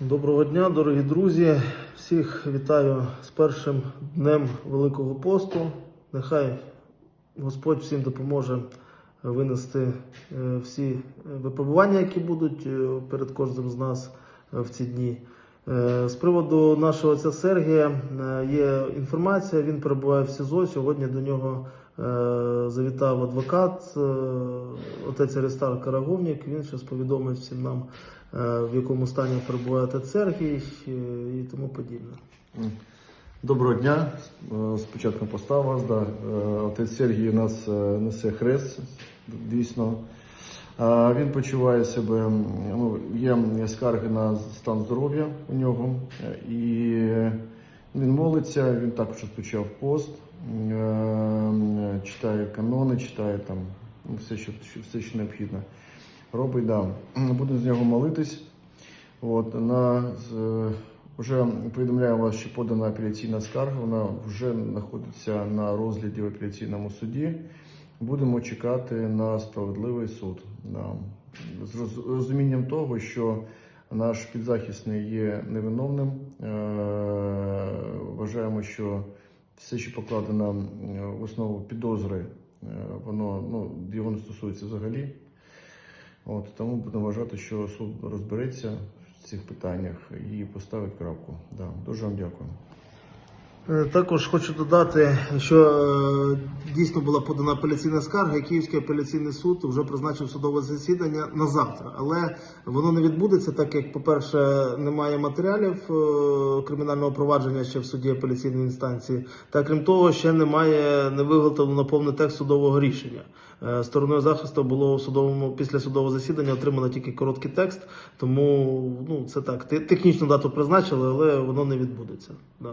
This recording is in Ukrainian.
Доброго дня, дорогі друзі. Всіх вітаю з першим днем Великого посту. Нехай Господь всім допоможе винести е, всі випробування, які будуть е, перед кожним з нас е, в ці дні. З приводу нашого отця Сергія є інформація. Він перебуває в СІЗО. Сьогодні до нього завітав адвокат, е, отець Аристар Караговнік. Він зараз повідомить всім нам, е, в якому стані перебуває отець Сергій е, і тому подібне. Доброго дня. Е, Спочатку постав вас. Да. Е, Отець Сергій у нас е, несе хрест, дійсно. Е, Він почуває себе, ну, є скарги на стан здоров'я у нього. е, І він молиться, він також розпочав пост, е, читає канони, читає там все, що- все, що необхідно. Робить, да. Буду з нього молитись. От, на, вже повідомляю вас, що подана апеляційна скарга, вона вже знаходиться на розгляді в апеляційному суді. Будемо чекати на справедливий суд. Да. З розумінням того, що наш підзахисний є невиновним. Е, вважаємо, що все, що покладено в основу підозри, е, воно ну, його не стосується взагалі. От, тому будемо вважати, що суд розбереться в цих питаннях і поставить крапку. Да, дуже вам дякую. Е, Також хочу додати, що е, дійсно була подана апеляційна скарга, і Київський апеляційний суд вже призначив судове засідання на завтра. Але воно не відбудеться, так як, по-перше, немає матеріалів е, кримінального провадження ще в суді апеляційної інстанції. Та крім того, ще немає не виготовлено повний текст судового рішення. Стороною захисту було у судовому після судового засідання отримано тільки короткий текст, тому ну це так. те- Технічну дату призначили, але воно не відбудеться. Да.